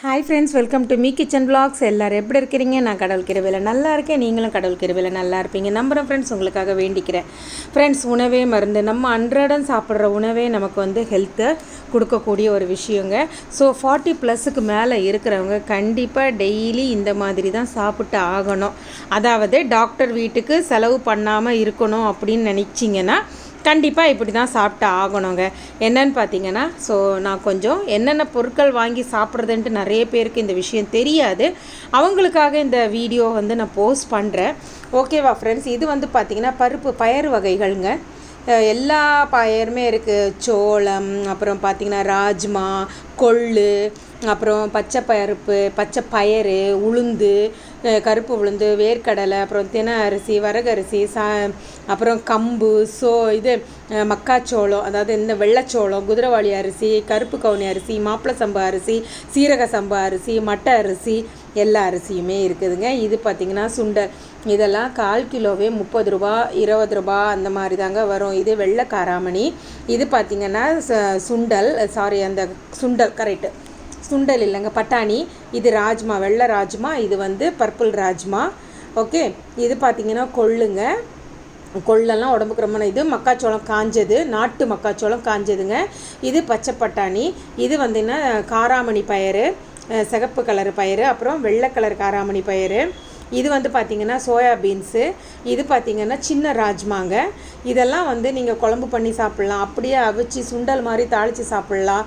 Hi friends welcome to me kitchen blogs எல்லோரும் எப்படி இருக்கிறீங்க? நான் கடவுள் கிருவையில் நல்லா இருக்கேன். நீங்களும் கடவுள் கிருவையில் நல்லா இருப்பீங்க. நம்புகிறேன் ஃப்ரெண்ட்ஸ் உங்களுக்காக வேண்டிக்கிறேன். ஃப்ரெண்ட்ஸ் உணவே மருந்து. நம்ம அன்றாடம் சாப்பிட்ற உணவே நமக்கு வந்து ஹெல்த்தை கொடுக்கக்கூடிய ஒரு விஷயங்க. ஸோ ஃபார்ட்டி ப்ளஸுக்கு மேலே இருக்கிறவங்க கண்டிப்பாக டெய்லி இந்த மாதிரி தான் சாப்பிட்டு ஆகணும். அதாவது டாக்டர் வீட்டுக்கு செலவு பண்ணாமல் இருக்கணும் அப்படின்னு நினச்சிங்கன்னா கண்டிப்பாக இப்படி தான் சாப்பிட்டு ஆகணுங்க. என்னன்னு பார்த்தீங்கன்னா ஸோ நான் கொஞ்சம் என்னென்ன பொருட்கள் வாங்கி சாப்பிட்றதுன்ட்டு நிறைய பேருக்கு இந்த விஷயம் தெரியாது. அவங்களுக்காக இந்த வீடியோ வந்து நான் போஸ்ட் பண்ணுறேன் ஓகேவா ஃப்ரெண்ட்ஸ் இது வந்து பார்த்திங்கன்னா பருப்பு பயறு வகைகள்ங்க. எல்லா பயருமே இருக்குது சோளம் அப்புறம் பார்த்திங்கன்னா ராஜ்மா கொள்ளு அப்புறம் பச்சை பருப்பு பச்சை பயறு உளுந்து கருப்பு உளுந்து வேர்க்கடலை அப்புறம் தின அரிசி வரகரிசி சா அப்புறம் கம்பு சோ இது மக்காச்சோளம் அதாவது இந்த வெள்ளைச்சோளம் குதிரவாளி அரிசி கருப்பு கவுனி அரிசி மாப்பிள சம்பா அரிசி சீரக சம்பா அரிசி மட்டை அரிசி எல்லா அரிசியுமே இருக்குதுங்க. இது பார்த்திங்கன்னா சுண்டல் இதெல்லாம் கால் கிலோவே முப்பது ரூபா இருபது ரூபா அந்த மாதிரி தாங்க வரும். இது வெள்ளை காராமணி. இது பார்த்திங்கன்னா சுண்டல் சாரி அந்த சுண்டல் கரெக்டு சுண்டல் இல்லைங்க பட்டாணி. இது ராஜ்மா வெள்ளை ராஜ்மா இது வந்து பர்பிள் ராஜ்மா. ஓகே இது பார்த்திங்கன்னா கொள்ளுங்க. கொள்ளெல்லாம் உடம்புக்கு ரொம்ப இது. மக்காச்சோளம் காஞ்சது நாட்டு மக்காச்சோளம் காஞ்சதுங்க. இது பச்சை பட்டாணி. இது வந்துன்னா காராமணி பயிறு. சிகப்பு கலர் பயிறு அப்புறம் வெள்ளை கலர் காராமணி பயிறு. இது வந்து பார்த்திங்கன்னா சோயா பீன்ஸு. இது பார்த்திங்கன்னா சின்ன ராஜ்மாங்க. இதெல்லாம் வந்து நீங்கள் குழம்பு பண்ணி சாப்பிட்லாம். அப்படியே அவிச்சு சுண்டல் மாதிரி தாளித்து சாப்பிட்லாம்.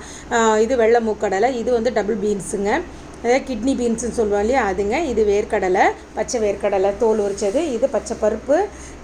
இது வெள்ளை மூக்கடலை இது வந்து டபுள் பீன்ஸுங்க அதாவது கிட்னி பீன்ஸுன்னு சொல்லுவோம் இல்லையா? அதுங்க. இது வேர்க்கடலை பச்சை வேர்க்கடலை தோல் உரிச்சது. இது பச்சை பருப்பு.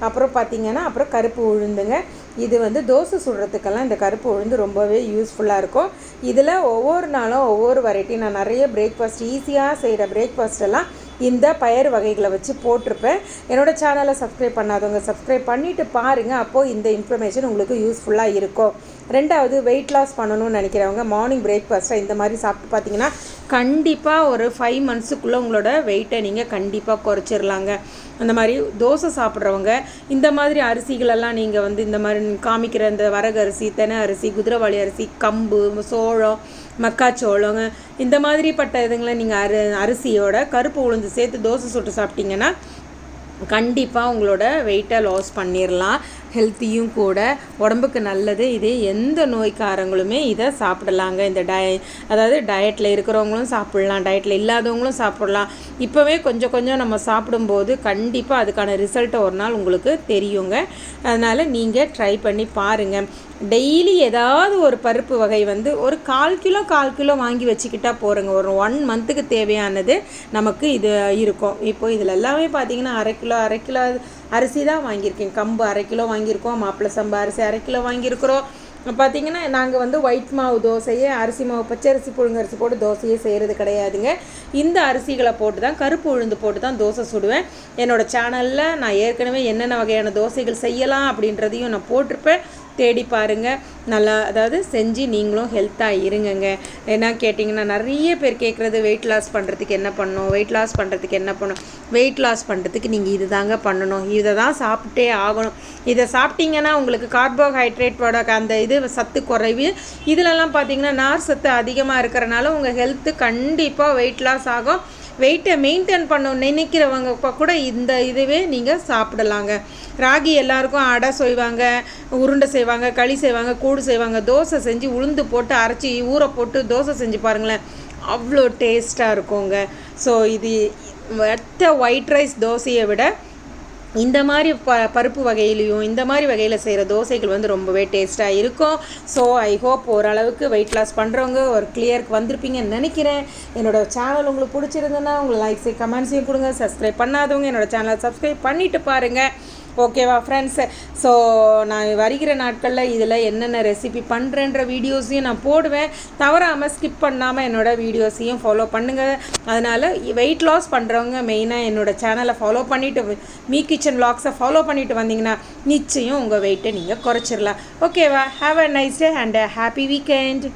அப்புறம் பார்த்திங்கன்னா அப்புறம் கருப்பு உளுந்துங்க. இது வந்து தோசை சுடுறதுக்கெல்லாம் இந்த கருப்பு உளுந்து ரொம்பவே யூஸ்ஃபுல்லாக இருக்கும். இதில் ஒவ்வொரு நாளும் ஒவ்வொரு வெரைட்டி நான் நிறைய பிரேக்ஃபாஸ்ட் ஈஸியாக செய்கிற பிரேக்ஃபாஸ்ட்டெல்லாம் இந்த பயறு வகைகளை வச்சு போட்டிருப்பேன். என்னோடய சேனலை சப்ஸ்கிரைப் பண்ணாதவங்க சப்ஸ்கிரைப் பண்ணிவிட்டு பாருங்கள் அப்போது இந்த இன்ஃபர்மேஷன் உங்களுக்கு யூஸ்ஃபுல்லாக இருக்கும். ரெண்டாவது வெயிட் லாஸ் பண்ணணும்னு நினைக்கிறவங்க மார்னிங் பிரேக்ஃபாஸ்ட்டாக இந்த மாதிரி சாப்பிட்டு பார்த்தீங்கன்னா கண்டிப்பாக ஒரு ஃபைவ் மந்த்ஸுக்குள்ளே உங்களோட வெயிட்டை நீங்கள் கண்டிப்பாக குறைச்சிடலாங்க அந்த மாதிரி தோசை சாப்பிட்றவங்க இந்த மாதிரி அரிசிகளெல்லாம் நீங்கள் வந்து இந்த மாதிரி காமிக்கிற இந்த வரகு அரிசி தென அரிசி குதிரைவாளி அரிசி கம்பு சோளம் மக்காச்சோளம் இந்த மாதிரிப்பட்ட இதுங்களை நீங்கள் அரு அரிசியோட கருப்பு உளுந்து சேர்த்து தோசை சுட்டு சாப்பிட்டீங்கன்னா கண்டிப்பாக உங்களோட வெயிட்டை லாஸ் பண்ணிடலாம் ஹெல்த்தியும் கூட. உடம்புக்கு நல்லது. இது எந்த நோய்க்காரங்களுமே இதை சாப்பிடலாங்க. இந்த டய அதாவது டயட்டில் இருக்கிறவங்களும் சாப்பிட்லாம். டயட்டில் இல்லாதவங்களும் சாப்பிட்லாம். இப்போவே கொஞ்சம் கொஞ்சம் நம்ம சாப்பிடும்போது கண்டிப்பாக அதுக்கான ரிசல்ட்டை ஒரு நாள் உங்களுக்கு தெரியுங்க. அதனால் நீங்கள் ட்ரை பண்ணி பாருங்கள் டெய்லி ஏதாவது ஒரு பருப்பு வகை வந்து ஒரு கால் கிலோ கால் கிலோ வாங்கி வச்சுக்கிட்டால் போகிறோங்க ஒரு ஒன் மந்த்துக்கு தேவையானது நமக்கு இது இருக்கும். இப்போ இதில் எல்லாமே பார்த்தீங்கன்னா அரை கிலோ அரை கிலோ அரிசி தான் வாங்கியிருக்கேன். கம்பு அரை கிலோ வாங்கியிருக்கோம் மாப்பிள்ளை சம்பா அரிசி அரை கிலோ வாங்கியிருக்கிறோம். பார்த்தீங்கன்னா நாங்கள் வந்து ஒயிட் மாவு தோசையே அரிசி மாவு பச்சை அரிசி புழுங்கரிசி போட்டு தோசையே செய்கிறது கிடையாதுங்க. இந்த அரிசிகளை போட்டு தான் கருப்பு உளுந்து போட்டு தான் தோசை சுடுவேன். என்னோடய சேனலில் நான் ஏற்கனவே என்னென்ன வகையான தோசைகள் செய்யலாம் அப்படின்றதையும் நான் போட்டிருப்பேன். தேடி பாருங்கள் நல்லா அதாவது செஞ்சு நீங்களும் ஹெல்த்தாக இருங்கங்க. என்ன கேட்டிங்கன்னா நிறைய பேர் கேட்குறது வெயிட் லாஸ் பண்ணுறதுக்கு என்ன பண்ணணும்? வெயிட் லாஸ் பண்ணுறதுக்கு என்ன பண்ணணும்? வெயிட் லாஸ் பண்ணுறதுக்கு நீங்கள் இது தாங்க பண்ணணும். இதை தான் சாப்பிட்டே ஆகணும். இதை சாப்பிட்டீங்கன்னா உங்களுக்கு கார்போஹைட்ரேட்டோட அந்த இது சத்து குறைவு. இதிலலாம் பார்த்தீங்கன்னா நார் சத்து அதிகமாக இருக்கிறனால உங்கள் ஹெல்த்து கண்டிப்பாக வெயிட் லாஸ் ஆகும். வெயிட்டை மெயின்டைன் பண்ண நினைக்கிறவங்க கூட இந்த இதுவே நீங்கள் சாப்பிடலாங்க. ராகி எல்லாருக்கும் அடை செய்வாங்க உருண்டை செய்வாங்க களி செய்வாங்க கூடு செய்வாங்க. தோசை செஞ்சு உளுந்து போட்டு அரைச்சி ஊற போட்டு தோசை செஞ்சு பாருங்களேன். அவ்வளோ டேஸ்ட்டாக இருக்குங்க. ஸோ இது மற்ற ஒயிட் ரைஸ் தோசையை விட இந்த மாதிரி ப பருப்பு வகையிலையும் இந்த மாதிரி வகையில் செய்கிற தோசைகள் வந்து ரொம்பவே டேஸ்ட்டாக இருக்கும். ஸோ ஐ ஹோப் ஓரளவுக்கு வெயிட் லாஸ் பண்ணுறவங்க ஒரு கிளியருக்கு வந்திருப்பீங்கன்னு நினைக்கிறேன். என்னோடய சேனல் உங்களுக்கு பிடிச்சிருந்ததுன்னா உங்களை லைக்ஸை கமெண்ட்ஸையும் கொடுங்க. சப்ஸ்கிரைப் பண்ணாதவங்க என்னோடய சேனலை சப்ஸ்கிரைப் பண்ணிவிட்டு பாருங்கள் ஓகேவா ஃப்ரெண்ட்ஸ் ஸோ நான் வருகிற நாட்களில் இதில் என்னென்ன ரெசிபி பண்ணுறேன்ற வீடியோஸையும் நான் போடுவேன். தவறாமல் ஸ்கிப் பண்ணாமல் என்னோடய வீடியோஸையும் ஃபாலோ பண்ணுங்கள் அதனால் வெயிட் லாஸ் பண்ணுறவங்க மெயினாக என்னோடய சேனலை ஃபாலோ பண்ணிவிட்டு மீ கிச்சன் லாக்ஸை ஃபாலோ பண்ணிவிட்டு வந்தீங்கன்னா நிச்சயம் உங்கள் வெயிட்டை நீங்கள் குறைச்சிடலாம் ஓகேவா? Have a nice day and happy weekend